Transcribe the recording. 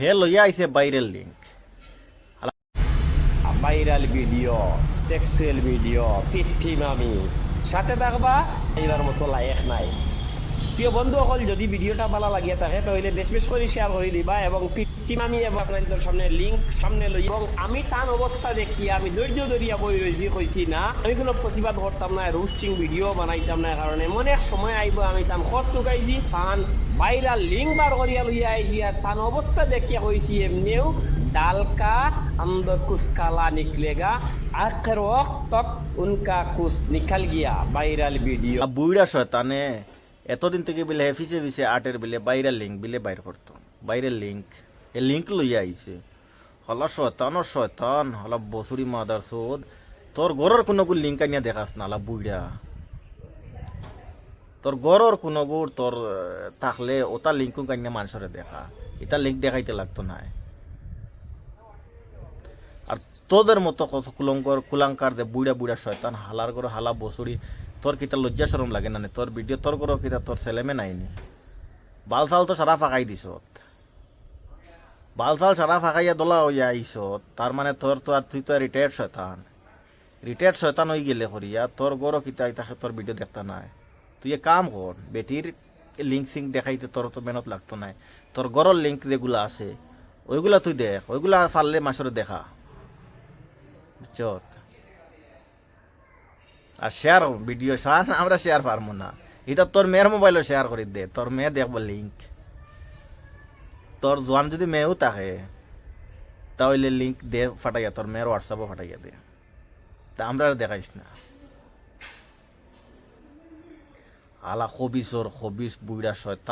হে লইয়া আইছে বাইরের link viral video sexual video পিঠি মামি সাথে থাকবা এইবার মতো লাইক নাই। প্রিয় বন্ধু অকল যদি ভিডিওটা ভালো লাগিয়ে থাকে তাহলে বেশ বেশ করে শেয়ার করে দিবা এবং পিঠি মামি এবং আপনাদের সামনে লিঙ্ক সামনে লই এবং আমি তান অবস্থা দেখি আমি ধৈর্য ধরিয়া বই রয়েছি কইছি না আমি কোনো প্রতিবাদ করতাম না রোস্টিং ভিডিও বানাইতাম না কারণে এমন এক সময় আইব আমি তান খত টুকাইছি তান ভাইরাল লিঙ্ক বার করিয়া লইয়া আইছি আর তান অবস্থা দেখিয়া কইছি এমনিও डाल का अंदर कुछ काला निकलेगा आखिर वक्त तक उनका कुछ निकल गया वायरल वीडियो আর বুইড়া শয়তানে এতদিন থেকে বিলে হেফিসে ফিসে আটের বিলে বাইরের লিঙ্ক বিলে বাইর করতো। বাইরের লিঙ্ক এ লিঙ্ক লইয়া আইছে। হলা শয়তান শয়তান, হলা বসুরি মাদার সোদ। তোর ঘরের কোনো গুলো লিঙ্ক আনিয়া দেখাস না, হলা বুইড়া। তোর ঘরের কোনো গুড় তোর থাকলে ওটা লিঙ্ক কানিয়া মানুষরে দেখা। এটা লিঙ্ক দেখাইতে লাগতো না। আর তোদের মতো কুলঙ্কর, কুলাঙ্কার দে বুড়া বুড়া শয়তান, হালার করে হালা বসুরি তোর কিতা লজ্জা সরম লাগে না? তোর ভিডিও তোর করো কিতা তোর ছেলেমে নাইনি বাল চাল তো সারা ফাঁকাই দিছ বাল চাল সারা ফাঁকাইয়া দোলা হইয়া আইস তার মানে তোর তো আর তুই তো রিটায়ার্ড শয়তান। রিটায়ার্ড শয়তান হয়ে গেলে করিয়া তোর গরো কিতা তাকে তোর ভিডিও দেখতা নাই। তুই কাম কর বেটির লিঙ্ক সিঙ্ক দেখাইতে তোর তো মেহনত লাগতো নাই। তোর গরর লিঙ্ক যেগুলো আছে, ওইগুলা তুই দেখ। ওইগুলা পারলে মাসরে দেখা। বুঝছত আর শেয়ার ভিডিও সান আমরা শেয়ার পারব না। এটা তোর মেয়ের মোবাইলও শেয়ার করে দে, তোর মেয়ে দেখব লিঙ্ক তোর জোয়ান যদি মেয়েও থাকে, তাহলে লিঙ্ক দে, ফাটাইয়া তোর মেয়ের হোয়াটসঅ্যাপও ফাটাইয়া দে। তা আমরা আর দেখাইস না। আলা খবিসর, খবিস বুড়া শয়তান।